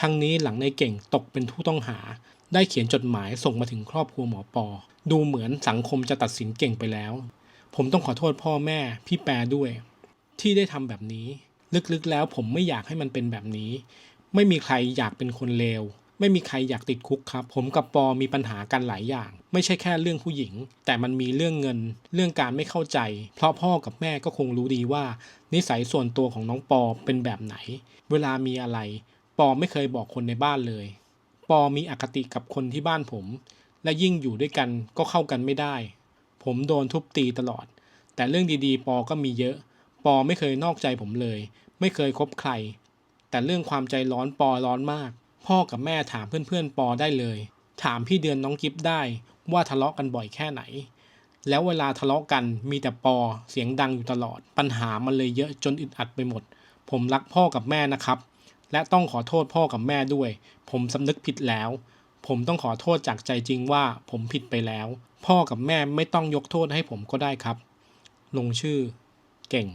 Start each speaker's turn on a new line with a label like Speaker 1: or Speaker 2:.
Speaker 1: ทั้งนี้หลังในเก่งตกเป็นผู้ต้องหา ได้เขียนจดหมายส่งมาถึงครอบครัวหมอปอ ดูเหมือนสังคมจะตัดสินเก่งไปแล้ว ผมต้องขอโทษพ่อแม่พี่แปรด้วย ที่ได้ทำแบบนี้ ลึกๆแล้วผมไม่อยากให้มันเป็นแบบนี้ ไม่มีใครอยากเป็นคนเลวไม่มีใครอยากติดคุกครับ ผมกับปอมีปัญหากันหลายอย่าง ไม่ใช่แค่เรื่องผู้หญิง แต่มันมีเรื่องเงิน เรื่องการไม่เข้าใจ เพราะพ่อกับแม่ก็คงรู้ดีว่า นิสัยส่วนตัวของน้องปอเป็นแบบไหน เวลามีอะไร ปอไม่เคยบอกคนในบ้านเลย ปอมีอคติกับคนที่บ้านผม และยิ่งอยู่ด้วยกันก็เข้ากันไม่ได้ ผมโดนทุบตีตลอด แต่เรื่องดีๆ ปอก็มีเยอะ ปอไม่เคยนอกใจผมเลย ไม่เคยคบใคร แต่เรื่องความใจร้อนปอร้อนมาก พ่อกับแม่ถามเพื่อนๆ ปอได้เลย ถามพี่เดือนน้องกิฟได้ว่าทะเลาะกันบ่อยแค่ไหน แล้วเวลาทะเลาะกันมีแต่ปอเสียงดังอยู่ตลอด ปัญหามันเลยเยอะจนอึดอัดไปหมด ผมรักพ่อกับแม่นะครับ และต้องขอโทษพ่อกับแม่ด้วย ผมสำนึกผิดแล้ว ผมต้องขอโทษจากใจจริงว่าผมผิดไปแล้ว พ่อกับแม่ไม่ต้องยกโทษให้ผมก็ได้ครับ ลงชื่อ เก่ง